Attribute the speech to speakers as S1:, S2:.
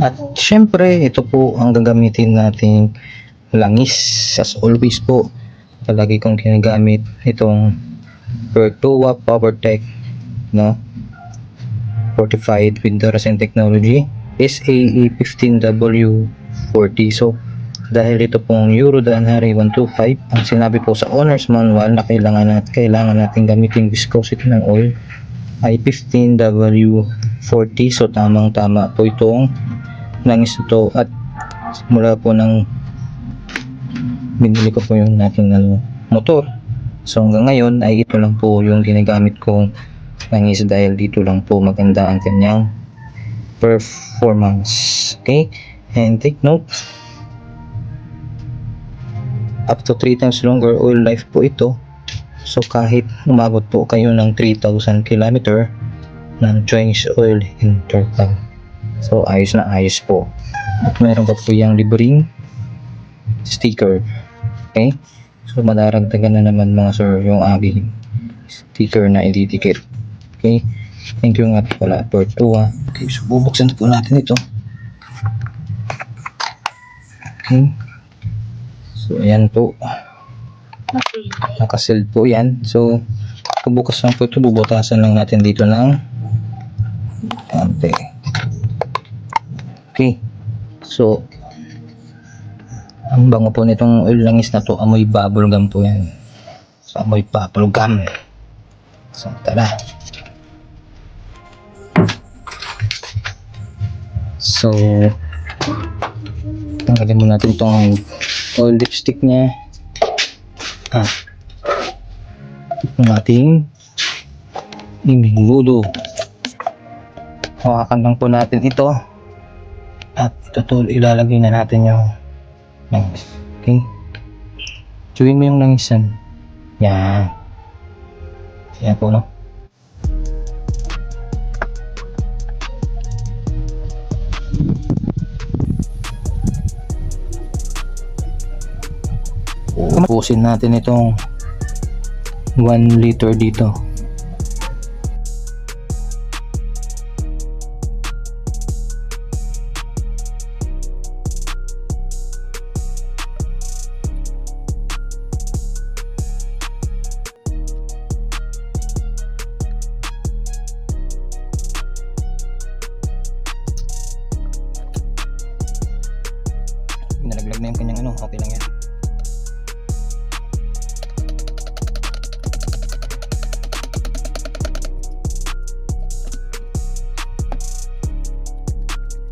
S1: At syempre, ito po ang gagamitin nating langis. As always po, palagi kong ginagamit itong Pertua PowerTech no? fortified with Durasen technology SAE 15W40 so dahil ito pong Eurodan Harry 125 ang sinabi po sa owner's manual na kailangan nat kailangan natin gamitin viscosity ng oil ay 15W40 so tamang tama po itong langis ito at mula po ng binili ko po yung nating ano, motor. So hanggang ngayon ay ito lang po yung ginagamit kong langis dahil dito lang po maganda ang kanyang performance. Okay? And take note. Up to 3 times longer oil life po ito. So kahit umabot po kayo ng 3,000 km ng change oil interval so ayos na ayos po. At meron pa po yung libreng sticker. Okay? So madaragdagan na naman mga sir yung aking sticker na ididikit. Okay? Thank you nga po pala for 2 ah. okay so bubuksan po natin ito. Okay? So ayan po. Nakasealed po yan. So pabukas lang po ito. Bubutasan lang natin dito ng kante okay. So ang bango po nitong oil langis na to amoy bubble gum po yan. So amoy bubble gum. So tara. So tanggalin mo natin itong oil lipstick niya. At ang ating imigudo hawakan lang po natin ito. At ito to ilalagay na natin yung langis. Okay? Chewin mo yung langisan yan. Yan po no? Pusin natin itong 1 liter dito. Nalaglag na kanyang ano, okay lang yan.